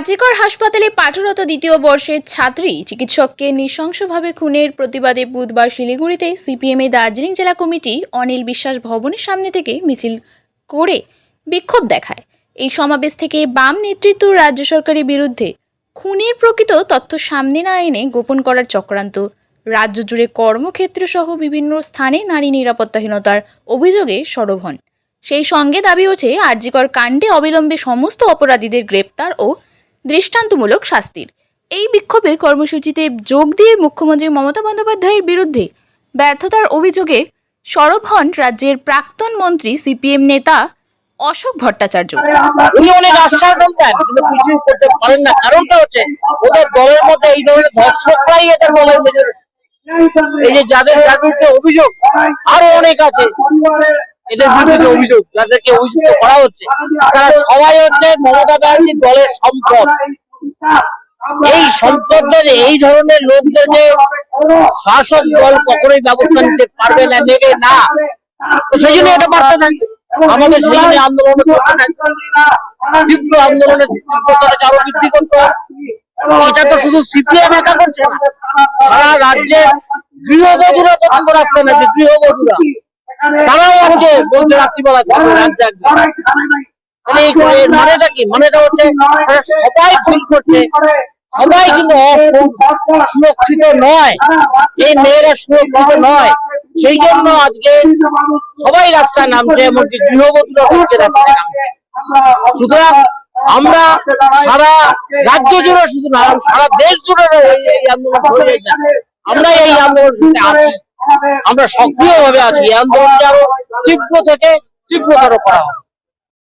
আজিকর হাসপাতালে পাঠরত দ্বিতীয় বর্ষের ছাত্রী। চিকিৎসককে নৃশংসভাবে খুনের প্রতিবাদে বুধবার শিলিগুড়িতে সিপিএমএ দার্জিলিং জেলা কমিটি অনিল বিশ্বাস ভবনের সামনে থেকে মিছিল করে বিক্ষোভ দেখায়। এই সমাবেশ থেকে বাম নেতৃত্ব রাজ্য সরকারের বিরুদ্ধে খুনের প্রকৃত তথ্য সামনে না এনে গোপন করার চক্রান্ত। রাজ্য জুড়ে কর্মক্ষেত্র সহ বিভিন্ন স্থানে নারী নিরাপত্তাহীনতার অভিযোগে সরব হন। সেই সঙ্গে দাবি ওঠে, আরজিকর কাণ্ডে অবিলম্বে সমস্ত অপরাধীদের গ্রেপ্তার ও দৃষ্টান্তমূলক শাস্তির। এই বিক্ষোভে কর্মসূচিতে যোগ দিয়ে মুখ্যমন্ত্রী মমতা বন্দ্যোপাধ্যায়ের বিরুদ্ধে ব্যর্থতার অভিযোগে সরব হন রাজ্যের প্রাক্তন মন্ত্রী, সিপিএম নেতা অশোক ভট্টাচার্য। উনি অনেক আশ্বাস দেন কিন্তু কিছু করতে পারেন না। কারণটা হচ্ছে, ওদের দলের মধ্যে এই ধরনের ধর্ষকরাই এদের দলের এই যে যাদের বিরুদ্ধে অভিযোগ, আরও অনেক আছে। এদের বিরুদ্ধে অভিযোগ যাদেরকে অভিযুক্ত করা হচ্ছে তারা সবাই হচ্ছে মমতা ব্যানার্জির দলের সম্পদ। এই সম্পদের এই ধরনের লোকদেরকে শাসক দল কখনোই ব্যবস্থা নিতে পারবে না নেবে না সেই জন্য এটা বার্তা দেন। আমাদের সেই জন্য আন্দোলন করতে থাকবে তীব্র আন্দোলনের আরও বৃদ্ধি করতে এটা তো শুধু সিপিএম একা করছে না সারা রাজ্যে গৃহবধূরা পছন্দ রাখছে না যে গৃহবধূরা। তারাও আজকে বলছে রাত্রিবেলা থাকবে মানে মানেটা কি? মানেটা হচ্ছে সবাই ফিল করছে সবাই কিন্তু সুরক্ষিত নয়। এই মেয়েরা সুরক্ষিত নয়। সেই জন্য আজকে সবাই রাস্তায় নামছে এমনকি গৃহবধূরা আজকে রাস্তায় নামছে। সুতরাং আমরা সারা রাজ্য জুড়ে শুধু না সারা দেশ জুড়ে এই- আন্দোলন আমরা এই আন্দোলন সাথে আছি আমরা সক্রিয় ভাবে আছি। এই আন্দোলনকে আরও তীব্র থেকে তীব্রতর করা হবে।